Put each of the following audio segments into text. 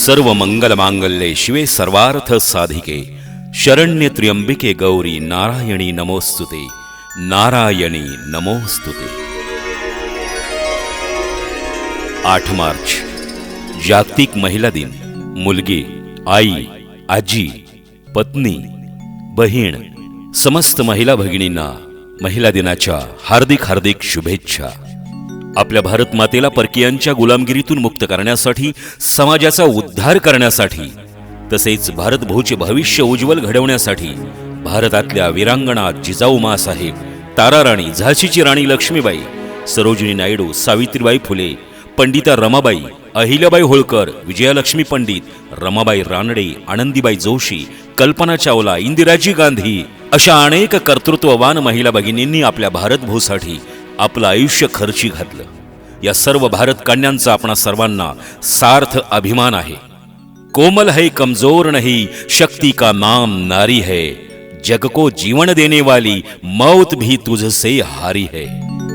सर्व मंगल मांगल्ये शिवे सर्वार्थ साधिके. शरण्य त्र्यंबिके गौरी नारायणी नमोस्तुते. नारायणी नमोस्तुते. आठ मार्च जागतिक महिला दिन. मुलगी आई आजी पत्नी बहीण समस्त महिला भगिनींना महिला दिनाच्या हार्दिक हार्दिक शुभेच्छा. आपल्या भारत मातेला परकीयांच्या गुलामगिरीतून मुक्त करण्यासाठी समाजाचा उद्धार करण्यासाठी तसेच भारतभूचे भविष्य उज्ज्वल घडवण्यासाठी भारतातल्या वीरांगणा जिजाऊ मासाहेब ताराराणी झाशीची राणी लक्ष्मीबाई सरोजिनी नायडू सावित्रीबाई फुले पंडिता रमाबाई अहिल्याबाई होळकर विजयालक्ष्मी पंडित रमाबाई रानडे आनंदीबाई जोशी कल्पना चावला इंदिराजी गांधी अशा अनेक कर्तृत्ववान महिला भगिनींनी आपल्या भारतभूसाठी आपलं आयुष्य खर्ची घातलं. या सर्व भारत कन्यांचा आपणा सर्वांना सार्थ अभिमान आहे. कोमल है कमजोर नहीं शक्ति का नाम नारी है. जग को जीवन देने वाली मौत भी तुझसे हारी है.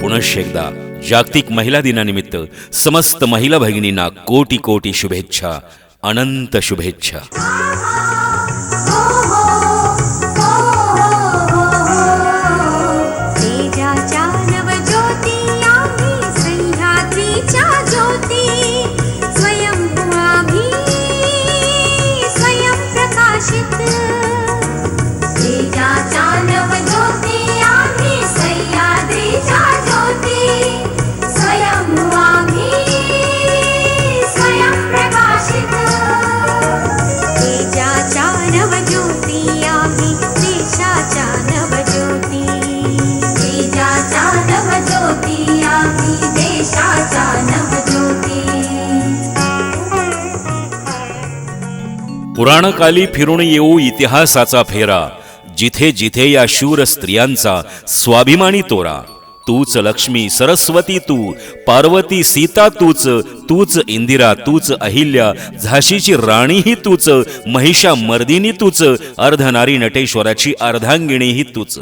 पुनश्च एकदा जागतिक महिला दिनानिमित्त समस्त महिला भगिनींना कोटी कोटी शुभेच्छा अनंत शुभेच्छा. पुराणकाली फिरून येऊ इतिहासाचा फेरा. जिथे जिथे या शूर स्त्रियांचा स्वाभिमानी तोरा. तूच लक्ष्मी सरस्वती तू पार्वती सीता तूच तूच इंदिरा तूच अहिल्या झाशीची राणीही तूच महिषा मर्दिनी तूच अर्धनारी नटेश्वराची अर्धांगिणीही तूच.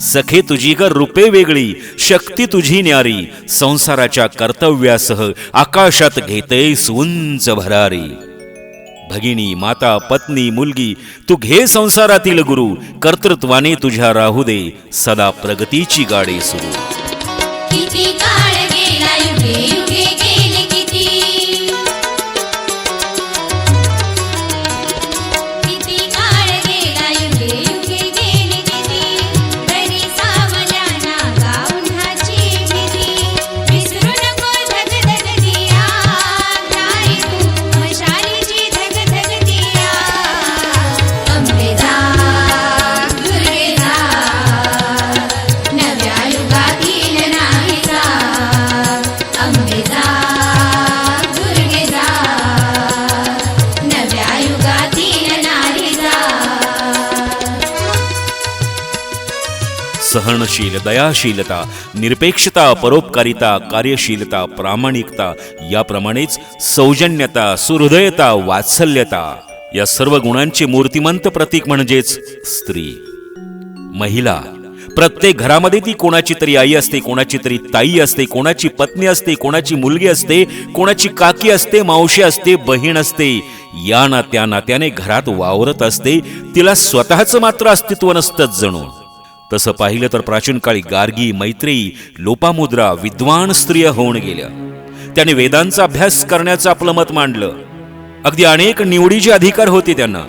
सखे तुझी ग रूपे वेगळी शक्ती तुझी न्यारी संसाराच्या कर्तव्यासह आकाशात घेते सुंच भरारी. भगिनी माता पत्नी मुलगी तू घे संसारातील गुरु कर्तृत्वाने तुझ्या राहू दे सदा प्रगतीची गाडी सुरू. सहनशील दयाशीलता निरपेक्षता परोपकारिता कार्यशीलता प्रामाणिकता याप्रमाणेच सौजन्यता सुहृदयता वात्सल्यता. या सर्व गुणांचे मूर्तिमंत प्रतीक म्हणजेच स्त्री. महिला. प्रत्येक घरामध्ये ती कोणाची तरी आई असते कोणाची तरी ताई असते कोणाची पत्नी असते कोणाची मुलगी असते कोणाची काकी असते मावशी असते बहीण असते. या नात्या नात्याने घरात वावरत असते तिला स्वतःचं मात्र अस्तित्व नसतंच जणू. तसं पाहिलं तर प्राचीन काळी गार्गी मैत्रेयी लोपामुद्रा विद्वान स्त्रिया होऊन गेल्या. त्याने वेदांचा अभ्यास करण्याचं आपलं मत मांडलं. अगदी अनेक निवडीचे अधिकार होते त्यांना.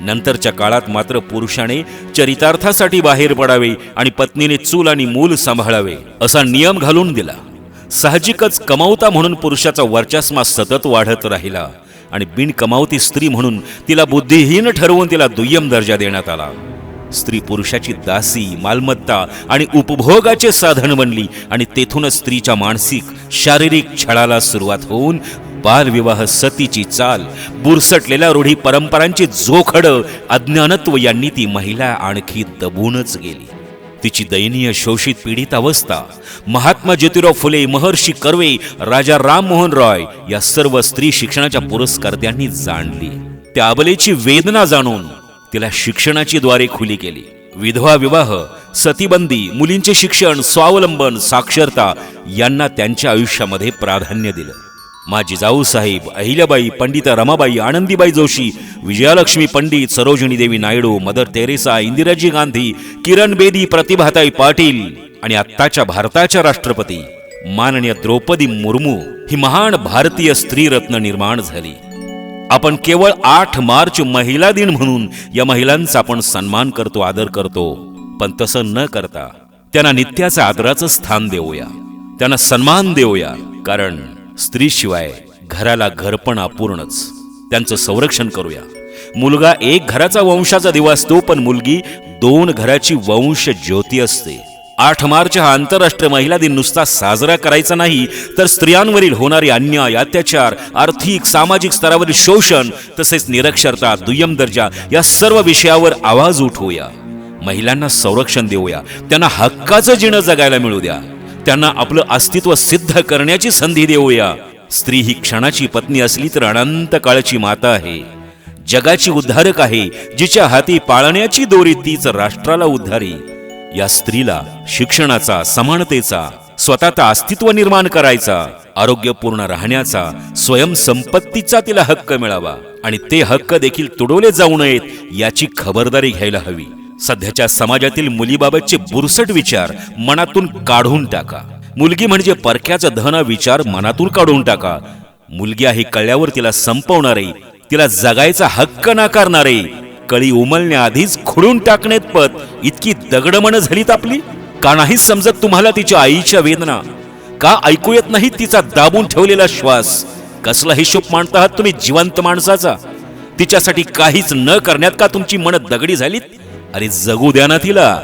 नंतरच्या काळात मात्र पुरुषाने चरितार्थासाठी बाहेर पडावे आणि पत्नीने चूल आणि मूल सांभाळावे असा नियम घालून दिला. साहजिकच कमावता म्हणून पुरुषाचा वर्चस्मा सतत वाढत राहिला आणि बिन कमावती स्त्री म्हणून तिला बुद्धिहीन ठरवून तिला दुय्यम दर्जा देण्यात आला. स्त्री पुरुषाची दासी मालमत्ता आणि उपभोगाचे साधन बनली आणि तेथूनच स्त्रीच्या मानसिक शारीरिक छळाला सुरुवात होऊन बालविवाह सतीची चाल बुरसटलेल्या रूढी परंपरांची जोखड अज्ञानत्व यांनी ती महिला आणखी दबूनच गेली. तिची दयनीय शोषित पीडित अवस्था महात्मा ज्योतिराव फुले महर्षी कर्वे राजा राममोहन रॉय या सर्व स्त्री शिक्षणाच्या पुरस्कर्त्यांनी जाणली. त्या अबलेची वेदना जाणून तिला शिक्षणाची द्वारे खुली केली. विधवा विवाह सतीबंदी मुलींचे शिक्षण स्वावलंबन साक्षरता यांना त्यांच्या आयुष्यामध्ये प्राधान्य दिलं. माझी जाऊसाहेब अहिल्याबाई पंडित रमाबाई आनंदीबाई जोशी विजयालक्ष्मी पंडित सरोजिनी देवी नायडू मदर तेरेसा इंदिराजी गांधी किरण बेदी प्रतिभाताई पाटील आणि आत्ताच्या भारताच्या राष्ट्रपती माननीय द्रौपदी मुर्मू ही महान भारतीय स्त्रीरत्न निर्माण झाली. आपण केवळ आठ मार्च महिला दिन म्हणून या महिलांचा आपण सन्मान करतो आदर करतो. पण तसं न करता त्यांना नित्याचं आदराचं स्थान देऊया. त्यांना सन्मान देऊया. कारण स्त्रीशिवाय घराला घरपण अपूर्णच. त्यांचं संरक्षण करूया. मुलगा एक घराचा वंशाचा दिवा असतो पण मुलगी दोन घराची वंश ज्योती असते. आठ मार्च हा आंतरराष्ट्रीय महिला दिन. नुसता साजरा करायचा नाही तर स्त्रियांवरील होणारे अन्याय अत्याचार आर्थिक सामाजिक स्तरावरील शोषण तसेच निरक्षरता दुय्यम दर्जा या सर्व विषयावर आवाज उठवूया. महिलांना संरक्षण देऊया. त्यांना हक्काचं जीणं जगायला मिळू द्या. त्यांना आपलं अस्तित्व सिद्ध करण्याची संधी देऊया. स्त्री ही क्षणाची पत्नी असली तर अनंत काळची माता आहे. जगाची उद्धारक आहे जिच्या हाती पाळण्याची दोरी तीच राष्ट्राला उद्धारी. या स्त्रीला शिक्षणाचा समानतेचा स्वतःचा अस्तित्व निर्माण करायचा आरोग्यपूर्ण राहण्याचा स्वयंसंपत्तीचा तिला हक्क मिळावा. आणि ते हक्क देखील तुडवले जाऊ नयेत याची खबरदारी घ्यायला हवी. सध्याच्या समाजातील मुलीबाबतचे बुरसट विचार मनातून काढून टाका. मुलगी म्हणजे परक्याचा धन विचार मनातून काढून टाका. मुलगी आहे कळल्यावर तिला संपवणारे तिला जगायचा हक्क नाकारणारे कळी उमलण्याआधीच खुडून टाकण्यात पत. इतकी दगडमण झालीत आपली? का नाही समजत तुम्हाला तिच्या आईच्या वेदना? का ऐकू येत नाही तिचा दाबून ठेवलेला श्वास? कसला हिशोब मांडता आहात तुम्ही जिवंत माणसाचा? तिच्यासाठी काहीच न करण्यात का तुमची मन दगडी झालीत? अरे जगू द्या ना तिला.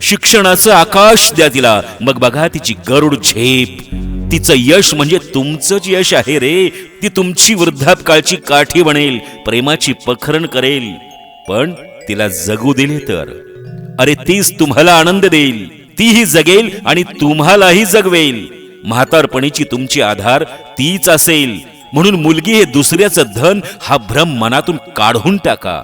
शिक्षणाचं आकाश द्या तिला. मग बघा तिची गरुड झेप. तिचं यश म्हणजे तुमचंच यश आहे रे. ती तुमची वृद्धापकाळची काठी बनेल. प्रेमाची पखरण करेल. पण तिला जगू दिले तर. अरे तीच तुम्हाला आनंद देईल. तीही जगेल आणि तुम्हालाही जगवेल. म्हातारपणीची तुमची आधार तीच असेल. म्हणून मुलगी हे दुसऱ्याचं धन हा भ्रम मनातून काढून टाका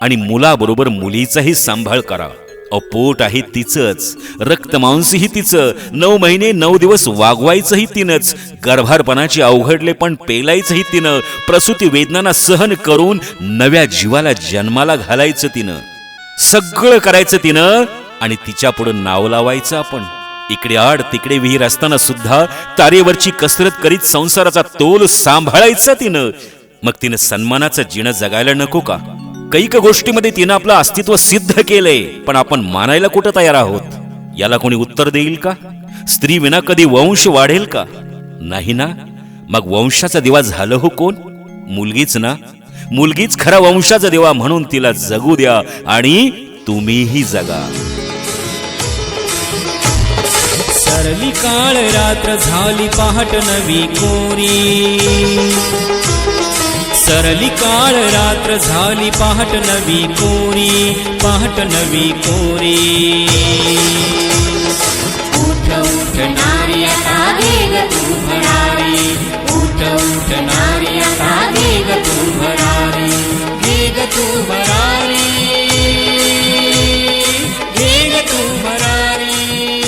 आणि मुलाबरोबर मुलीचाही सांभाळ करा. अपोट आहे तिचंच. रक्तमांसही तिचं. नऊ महिने नऊ दिवस वागवायचंही तिनंच. गर्भारपणाची अवघडले पण पेलायचंही तिनं. प्रसूती वेदनांना सहन करून नव्या जीवाला जन्माला घालायचं तिनं. सगळं करायचं तिनं आणि तिच्या पुढं नाव लावायचं आपण. इकडे आड तिकडे विहीर असताना सुद्धा तारेवरची कसरत करीत संसाराचा तोल सांभाळायचा तिनं. मग तिनं सन्मानाचं जिणं जगायला नको का? कैक गोष्टीमध्ये तिनं आपलं अस्तित्व सिद्ध केलंय पण आपण मानायला कुठं तयार आहोत? याला कोणी उत्तर देईल का? स्त्री विना कधी वंश वाढेल का? नाही ना? मग वंशाचा दिवा झालं हो कोण? मुलगीच ना? मुलगीच खरा वंशाचा दिवा म्हणून तिला जगू द्या आणि तुम्हीही जगा. सरली काळ रात्र झाली पहाट नवी कोरी. सरली काळ रात्र झाली पहाट नवी कोरी पहाट नवी कोरी उठ उठ नारी आता वेग तू भरारी. उठ उठ नारी आता वेग तू भरारी. वेग तू भरारी. वेग तू भरारी.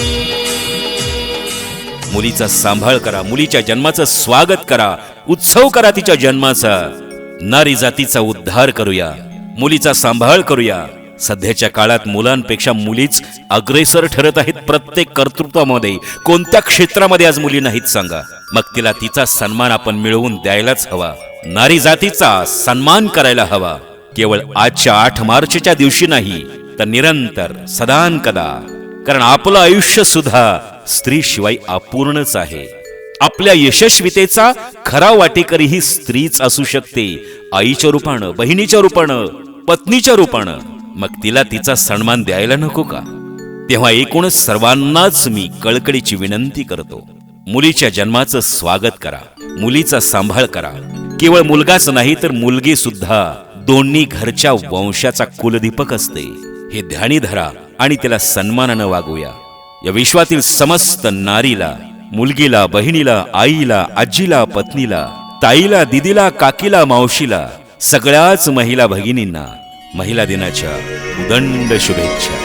मुलीचा सांभाळ करा मुलीच्या जन्माचं स्वागत करा उत्सव करा तिच्या जन्माचा. नारी जातीचा उद्धार करूया मुलीचा सांभाळ करूया. सध्याच्या काळात मुलांपेक्षा मुलीच अग्रेसर ठरत आहेत प्रत्येक कर्तृत्वामध्ये. कोणत्या क्षेत्रामध्ये आज मुली नाहीत सांगा. मग तिला तिचा सन्मान आपण मिळवून द्यायलाच हवा. नारी जातीचा सन्मान करायला हवा. केवळ आजच्या आठ मार्चच्या दिवशी नाही तर निरंतर सदान कदा. कारण आपलं आयुष्य सुद्धा स्त्री शिवाय अपूर्णच आहे. आपल्या यशस्वीतेचा खरा वाटेकरी ही स्त्रीच असू शकते. आईच्या रूपानं बहिणीच्या रूपानं पत्नीच्या रूपानं. मग तिला तिचा सन्मान द्यायला नको का? तेव्हा एकूणच सर्वांनाच मी कळकळीची विनंती करतो. मुलीच्या जन्माचं स्वागत करा. मुलीचा सांभाळ करा. केवळ मुलगाच नाही तर मुलगी सुद्धा दोन्ही घरच्या वंशाचा कुलदीपक असते. हे ध्यानी धरा आणि तिला सन्मानानं वागूया. या विश्वातील समस्त नारीला मुलगीला बहिणीला आईला आजीला पत्नीला ताईला दिदीला काकीला मावशीला सगळ्याच महिला भगिनींना महिला दिनाच्या उदंड शुभेच्छा.